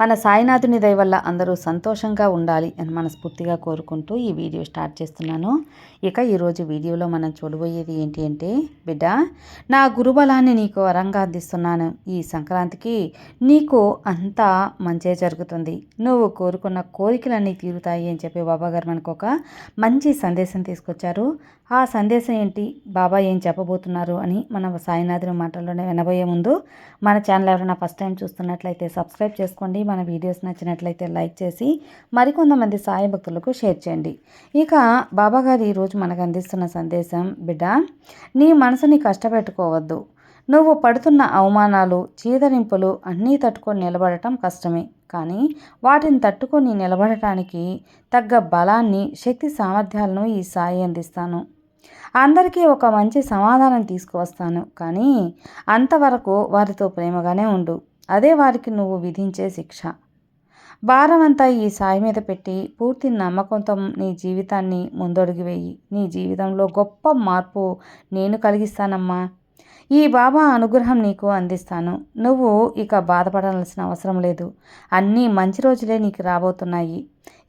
మన సాయినాథుని దయ వల్ల అందరూ సంతోషంగా ఉండాలి అని మనస్ఫూర్తిగా కోరుకుంటూ ఈ వీడియో స్టార్ట్ చేస్తున్నాను. ఇక ఈరోజు వీడియోలో మనం చూడబోయేది ఏంటి అంటే బిడ్డ నా గురుబలాన్ని నీకు వరంగా అందిస్తున్నాను. ఈ సంక్రాంతికి నీకు అంతా మంచే జరుగుతుంది. నువ్వు కోరుకున్న కోరికలన్నీ తీరుతాయి అని చెప్పి బాబా గారు మనకు ఒక మంచి సందేశం తీసుకొచ్చారు. ఆ సందేశం ఏంటి? బాబా ఏం చెప్పబోతున్నారు అని మన సాయినాథుని మాటల్లోనే వినబోయే ముందు మన ఛానల్ ఎవరైనా ఫస్ట్ టైం చూస్తున్నట్లయితే సబ్స్క్రైబ్ చేసుకోండి. మన వీడియోస్ నచ్చినట్లయితే లైక్ చేసి మరికొంతమంది సాయి భక్తులకు షేర్ చేయండి. ఇక బాబాగారు ఈరోజు మనకు అందిస్తున్న సందేశం బిడ్డ నీ మనసుని కష్టపెట్టుకోవద్దు. నువ్వు పడుతున్న అవమానాలు చీదరింపులు అన్నీ తట్టుకొని నిలబడటం కష్టమే. కానీ వాటిని తట్టుకొని నిలబడటానికి తగ్గ బలాన్ని శక్తి సామర్థ్యాలను ఈ సాయి అందిస్తాను. అందరికీ ఒక మంచి సమాధానం తీసుకువస్తాను. కానీ అంతవరకు వారితో ప్రేమగానే ఉండు. అదే వారికి నువ్వు విధించే శిక్ష. భారం అంతా ఈ సాయి మీద పెట్టి పూర్తి నమ్మకంతో నీ జీవితాన్ని ముందడుగు వేయి. నీ జీవితంలో గొప్ప మార్పు నేను కలిగిస్తానమ్మా. ఈ బాబా అనుగ్రహం నీకు అందిస్తాను. నువ్వు ఇక బాధపడాల్సిన అవసరం లేదు. అన్నీ మంచి రోజులే నీకు రాబోతున్నాయి.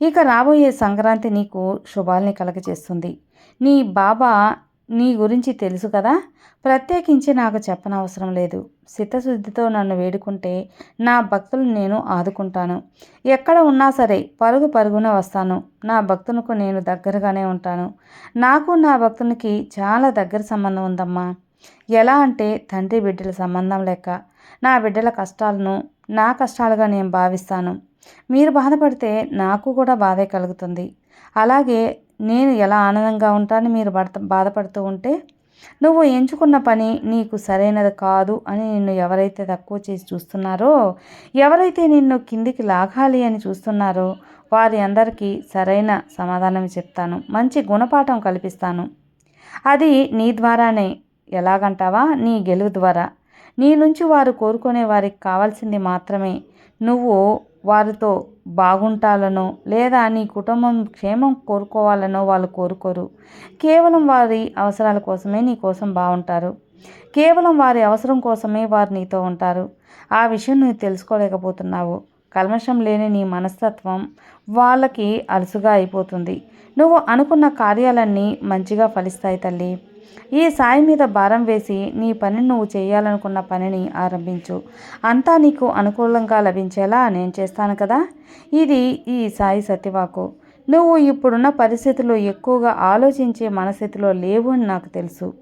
ఇక రాబోయే సంక్రాంతి నీకు శుభాల్ని కలగచేస్తుంది నీ బాబా నీ గురించి తెలుసు కదా? ప్రత్యేకించి నాకు చెప్పనవసరం లేదు. చిత్తశుద్ధితో నన్ను వేడుకుంటే నా భక్తులు నేను ఆదుకుంటాను. ఎక్కడ ఉన్నా సరే పరుగు పరుగున వస్తాను. నా భక్తునికి నేను దగ్గరగానే ఉంటాను. నాకు నా భక్తునికి చాలా దగ్గర సంబంధం ఉందమ్మా. ఎలా అంటే తండ్రి బిడ్డల సంబంధం లెక్క. నా బిడ్డల కష్టాలను నా కష్టాలుగా నేను భావిస్తాను. మీరు బాధపడితే నాకు కూడా బాధే కలుగుతుంది. అలాగే నేను ఎలా ఆనందంగా ఉంటానని మీరు బడత బాధపడుతూ ఉంటే నువ్వు ఎంచుకున్న పని నీకు సరైనది కాదు అని నిన్ను ఎవరైతే తక్కువ చేసి చూస్తున్నారో ఎవరైతే నిన్ను కిందికి లాగాలి అని చూస్తున్నారో వారి అందరికీ సరైన సమాధానం చెప్తాను. మంచి గుణపాఠం కల్పిస్తాను. అది నీ ద్వారానే. ఎలాగంటావా? నీ గెలువు ద్వారా. నీ నుంచి వారు కోరుకునే వారికి కావాల్సింది మాత్రమే. నువ్వు వారితో బాగుంటాలనో లేదా నీ కుటుంబం క్షేమం కోరుకోవాలనో వాళ్ళు కోరుకోరు. కేవలం వారి అవసరాల కోసమే నీ కోసం బాగుంటారు కేవలం వారి అవసరం కోసమే వారు నీతో ఉంటారు. ఆ విషయం నువ్వు తెలుసుకోలేకపోతున్నావు. కల్మషం లేని నీ మనస్తత్వం వాళ్ళకి అలసుగా అయిపోతుంది. నువ్వు అనుకున్న కార్యాలన్నీ మంచిగా ఫలిస్తాయి తల్లి. ఈ సాయి మీద భారం వేసి నీ పని నువ్వు చేయాలనుకున్న పనిని ఆరంభించు. అంతా నీకు అనుకూలంగా లభించేలా నేను చేస్తాను కదా? ఇది ఈ సాయి సత్యవాకు. నువ్వు ఇప్పుడున్న పరిస్థితుల్లో ఎక్కువగా ఆలోచించే మనస్థితిలో లేవు అని నాకు తెలుసు.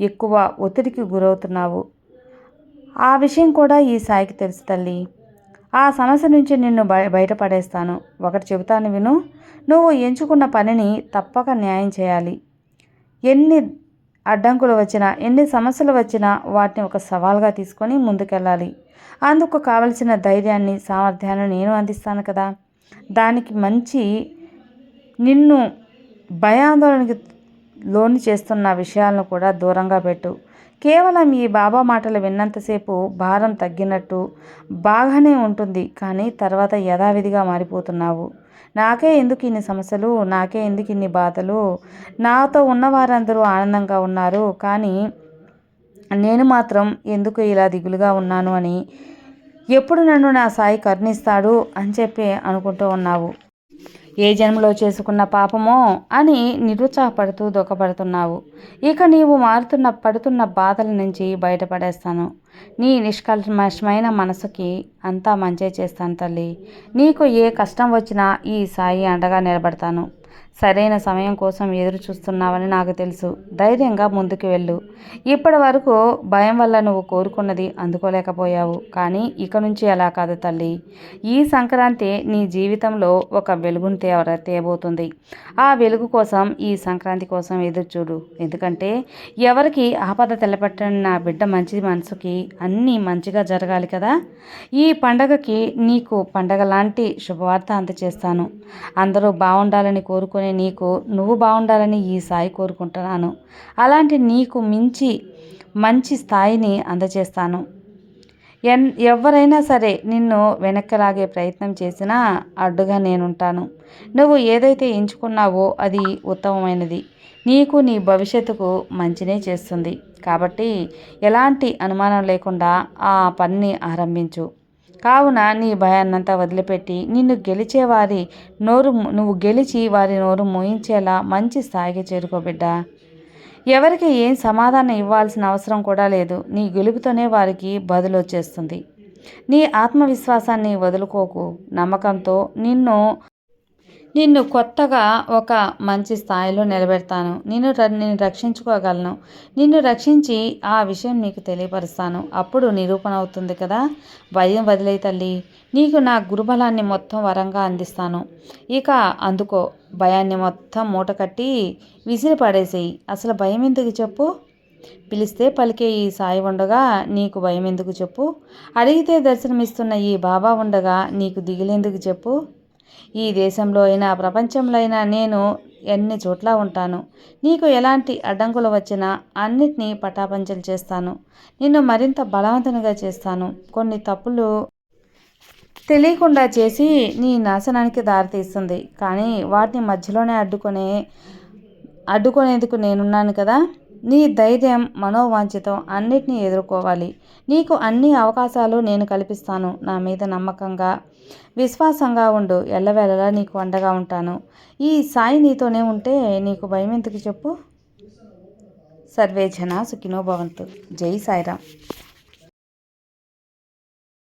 ఎక్కువ ఒత్తిడికి గురవుతున్నావు. ఆ విషయం కూడా ఈ సాయికి తెలుసు తల్లి. ఆ సమస్య నుంచి నిన్ను బయ బయటపడేస్తాను. ఒకటి చెబుతాను విను. నువ్వు ఎంచుకున్న పనిని తప్పక న్యాయం చేయాలి. ఎన్ని అడ్డంకులు వచ్చినా ఎన్ని సమస్యలు వచ్చినా వాటిని ఒక సవాల్గా తీసుకొని ముందుకెళ్ళాలి. అందుకు కావలసిన ధైర్యాన్ని సామర్థ్యాన్ని నేను అందిస్తాను కదా. దానికి మంచి నిన్ను భయాందోళనకి లోని చేస్తున్న విషయాలను కూడా దూరంగా పెట్టు. కేవలం ఈ బాబా మాటలు విన్నంతసేపు భారం తగ్గినట్టు బాగానే ఉంటుంది కానీ తర్వాత యథావిధిగా మారిపోతున్నావు. నాకే ఎందుకు ఇన్ని సమస్యలు? నాకే ఎందుకు ఇన్ని బాధలు? నాతో ఉన్నవారందరూ ఆనందంగా ఉన్నారు. కానీ నేను మాత్రం ఎందుకు ఇలా దిగులుగా ఉన్నాను అని ఎప్పుడు నన్ను నా సాయి కరుణిస్తాడు అని చెప్పి అనుకుంటూ ఉన్నావు. ఏ జన్మలో చేసుకున్న పాపమో అని నిరుత్సాహపడుతూ దుఃఖపడుతున్నావు ఇక నీవు మారుతున్న పడుతున్న బాధల నుంచి బయటపడేస్తాను. నీ నిష్కల్మషమైన మనసుకి అంతా మంచే చేస్తాను తల్లి. నీకు ఏ కష్టం వచ్చినా ఈ సాయి అండగా నిలబడతాను. సరైన సమయం కోసం ఎదురు చూస్తున్నావని నాకు తెలుసు. ధైర్యంగా ముందుకు వెళ్ళు. ఇప్పటి వరకు భయం వల్ల నువ్వు కోరుకున్నది అందుకోలేకపోయావు. కానీ ఇక నుంచి అలా కాదు తల్లి. ఈ సంక్రాంతి నీ జీవితంలో ఒక వెలుగును తేవ తేబోతుంది ఆ వెలుగు కోసం ఈ సంక్రాంతి కోసం ఎదురు చూడు. ఎందుకంటే ఎవరికి ఆపద తెలపెట్టని నా బిడ్డ మంచి మనసుకి అన్నీ మంచిగా జరగాలి కదా? ఈ పండగకి నీకు పండగ లాంటి శుభవార్త అందచేస్తాను. అందరూ బాగుండాలని కోరుకుని నీకు నువ్వు బాగుండాలని ఈ సాయి కోరుకుంటున్నాను. అలాంటి నీకు మించి మంచి స్థాయిని అందజేస్తాను. ఎన్ ఎవరైనా సరే నిన్ను వెనక్కలాగే ప్రయత్నం చేసినా అడ్డుగా నేనుంటాను. నువ్వు ఏదైతే ఎంచుకున్నావో అది ఉత్తమమైనది. నీకు నీ భవిష్యత్తుకు మంచినే చేస్తుంది. కాబట్టి ఎలాంటి అనుమానం లేకుండా ఆ పనిని ఆరంభించు. కావున నీ భయాన్నంతా వదిలిపెట్టి నిన్ను గెలిచే వారి నోరు నువ్వు గెలిచి వారి నోరు మోయించేలా మంచి స్థాయికి చేరుకోబిడ్డా ఎవరికి ఏం సమాధానం ఇవ్వాల్సిన అవసరం కూడా లేదు. నీ గెలుపుతోనే వారికి బదులు వచ్చేస్తుంది. నీ ఆత్మవిశ్వాసాన్ని వదులుకోకు. నమ్మకంతో నిన్ను నిన్ను కొత్తగా ఒక మంచి స్థాయిలో నిలబెడతాను. నిన్ను నేను నిన్ను రక్షించుకోగలను. నిన్ను రక్షించి ఆ విషయం నీకు తెలియపరుస్తాను. అప్పుడు నిరూపణ అవుతుంది కదా? భయం వదిలే తల్లి. నీకు నా గురుబలాన్ని మొత్తం వరంగా అందిస్తాను. ఇక అందుకో భయాన్ని మొత్తం మూట కట్టి విసిరి పడేసేయి అసలు భయం ఎందుకు చెప్పు? పిలిస్తే పలికే ఈ సాయి ఉండగా నీకు భయం ఎందుకు చెప్పు? అడిగితే దర్శనమిస్తున్న ఈ బాబా ఉండగా నీకు దిగులెందుకు చెప్పు? ఈ దేశంలో అయినా ప్రపంచంలో అయినా నేను ఎన్ని చోట్ల ఉంటాను. నీకు ఎలాంటి అడ్డంకులు వచ్చినా అన్నిటినీ పటాపంచలు చేస్తాను. నిన్ను మరింత బలవంతునిగా చేస్తాను. కొన్ని తప్పులు తెలియకుండా చేసి నీ నాశనానికి దారితీస్తుంది. కానీ వాటిని మధ్యలోనే అడ్డుకునే అడ్డుకునేందుకు నేనున్నాను కదా. నీ ధైర్యం మనోవాంఛితం అన్నిటినీ ఎదుర్కోవాలి. నీకు అన్ని అవకాశాలు నేను కల్పిస్తాను. నా మీద నమ్మకంగా విశ్వాసంగా ఉండు ఎల్లవేళలా నీకు అండగా ఉంటాను. ఈ సాయి నీతోనే ఉంటే నీకు భయం ఎందుకు చెప్పు? సర్వేజన సుఖినో భవంతు. జై సాయిరామ్.